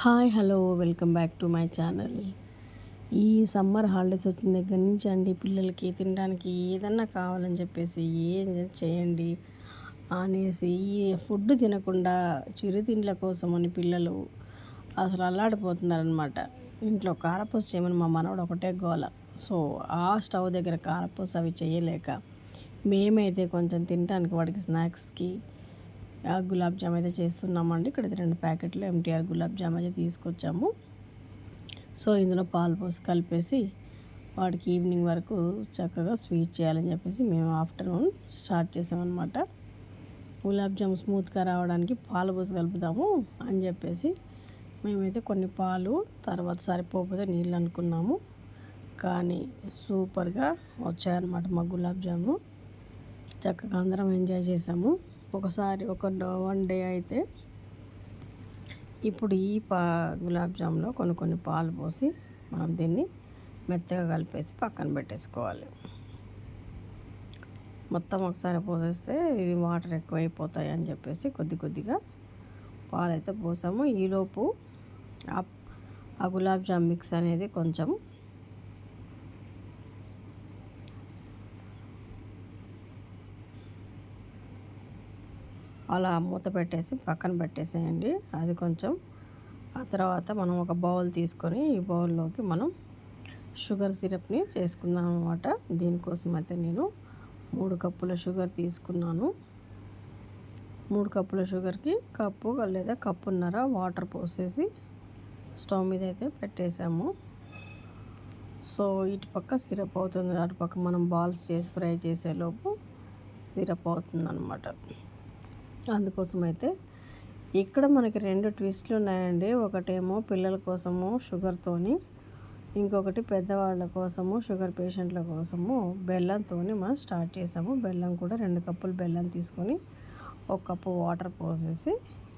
Hi hello welcome back to my channel. ఈ summer holidays వచ్చిన దగ్గర నుంచి అండి పిల్లలకి తినడానికి ఏదన్నా కావాలని చెప్పేసి ఏం చేయండి అనేసి ఈ ఫుడ్ తినకుండా చిరుతిండ్ల కోసం అని పిల్లలు అసలు అల్లాడిపోతున్నారనమాట ఇంట్లో కారపూస చేయమని మా మనవడు ఒకటే గోల. సో ఆ స్టవ్ దగ్గర కారపూస అవి చేయలేక మేమైతే కొంచెం తినడానికి వాడికి స్నాక్స్కి గులాబ్ జామ్ అయితే చేస్తున్నామండి. ఇక్కడ రెండు ప్యాకెట్లు ఎంటీఆర్ గులాబ్ జామ్ అయితే తీసుకొచ్చాము. సో ఇందులో పాలు పోసి కలిపేసి వాడికి ఈవినింగ్ వరకు చక్కగా స్వీట్ చేయాలని చెప్పేసి మేము ఆఫ్టర్నూన్ స్టార్ట్ చేసామన్నమాట. గులాబ్ జామ్ స్మూత్గా రావడానికి పాలు పోసి కలుపుతాము అని చెప్పేసి మేమైతే కొన్ని పాలు తర్వాత సరిపోతే నీళ్ళు అనుకున్నాము. కానీ సూపర్గా వచ్చాయన్నమాట మా గులాబ్ జాము. చక్కగా అందరం ఎంజాయ్ చేసాము. ఒకసారి ఒక వన్ డే అయితే ఇప్పుడు ఈ పా గులాబ్ జామ్లో కొన్ని కొన్ని పాలు పోసి మనం దీన్ని మెత్తగా కలిపేసి పక్కన పెట్టేసుకోవాలి. మొత్తం ఒకసారి పోసేస్తే ఇది వాటర్ ఎక్కువైపోతాయి అని చెప్పేసి కొద్ది కొద్దిగా పాలు అయితే పోసాము. ఈలోపు ఆ గులాబ్ జామ్ మిక్స్ అనేది కొంచెం అలా మూత పెట్టేసి పక్కన పెట్టేసేయండి. అది కొంచెం ఆ తర్వాత మనం ఒక బౌల్ తీసుకొని ఈ బౌల్లోకి మనం షుగర్ సిరప్ని చేసుకుందాం అనమాట దీనికోసం అయితే నేను మూడు కప్పుల షుగర్ తీసుకున్నాను. మూడు కప్పుల షుగర్కి కప్పు లేదా కప్పున్నర వాటర్ పోసేసి స్టవ్ మీద అయితే పెట్టేసాము. సో ఇటు పక్క సిరప్ అవుతుంది. అటు పక్క మనం బాల్స్ చేసి ఫ్రై చేసేలోపు సిరప్ అవుతుంది అనమాట అందుకోసం అయితే ఇక్కడ మనకి రెండు ట్విస్ట్లు ఉన్నాయండి. ఒకటేమో పిల్లల కోసము షుగర్తోని ఇంకొకటి పెద్దవాళ్ళ కోసము షుగర్ పేషెంట్ల కోసము బెల్లంతో మనం స్టార్ట్ చేసాము. బెల్లం కూడా రెండు కప్పులు బెల్లం తీసుకొని ఒక కప్పు వాటర్ పోసేసి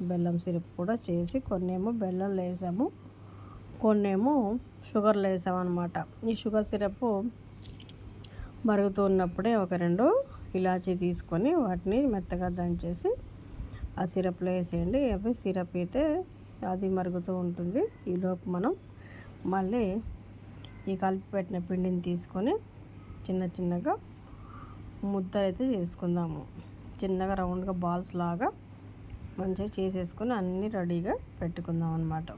బెల్లం సిరప్ కూడా చేసి కొన్నేమో బెల్లంలో వేసాము. కొన్నేమో షుగర్లు వేసామన్నమాట. ఈ షుగర్ సిరప్ మరుగుతూ ఉన్నప్పుడే ఒక రెండు ఇలాచీ తీసుకొని వాటిని మెత్తగా దంచేసి ఆ సిరప్లో వేసేయండి. అవి సిరప్ అయితే అది మరుగుతూ ఉంటుంది. ఈలోపు మనం మళ్ళీ ఈ కలిపి పెట్టిన పిండిని తీసుకొని చిన్న చిన్నగా ముద్దలు అయితే చేసుకుందాము. చిన్నగా రౌండ్గా బాల్స్ లాగా మంచిగా చేసేసుకొని అన్నీ రెడీగా పెట్టుకుందాం అనమాట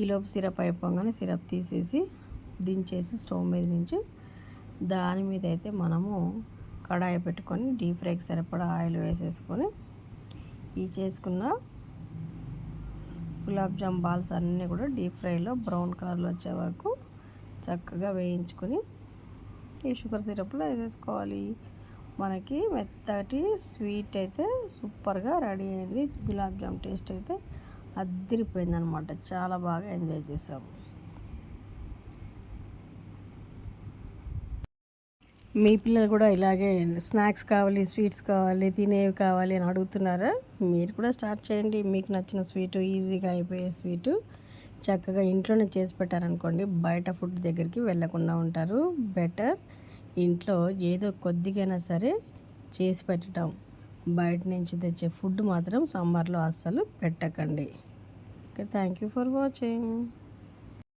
ఈలోపు సిరప్ అయిపోగానే సిరప్ తీసేసి దించేసి స్టవ్ మీద నుంచి దాని మీద అయితే మనము కడాయి పెట్టుకొని డీప్ ఫ్రైకి సరిపడా ఆయిల్ వేసేసుకొని ఈ చేసుకున్న గులాబ్ జామ్ బాల్స్ అన్నీ కూడా డీప్ ఫ్రైలో బ్రౌన్ కలర్లో వచ్చే వరకు చక్కగా వేయించుకొని ఈ షుగర్ సిరప్లో వేసేసుకోవాలి. మనకి మెత్తటి స్వీట్ అయితే సూపర్గా రెడీ అయింది. గులాబ్ జామ్ టేస్ట్ అయితే అద్దరిపోయిందనమాట చాలా బాగా ఎంజాయ్ చేసాము. మీ పిల్లలు కూడా ఇలాగే స్నాక్స్ కావాలి స్వీట్స్ కావాలి తినేవి కావాలి అని అడుగుతున్నారా? మీరు కూడా స్టార్ట్ చేయండి. మీకు నచ్చిన స్వీటు ఈజీగా అయిపోయే స్వీటు చక్కగా ఇంట్లోనే చేసి పెట్టారనుకోండి బయట ఫుడ్ దగ్గరికి వెళ్ళకుండా ఉంటారు. బెటర్ ఇంట్లో ఏదో కొద్దిగైనా సరే చేసి పెట్టడం. బయట నుంచి తెచ్చే ఫుడ్ మాత్రం సమ్మర్లో అస్సలు పెట్టకండి. Okay thank you for watching.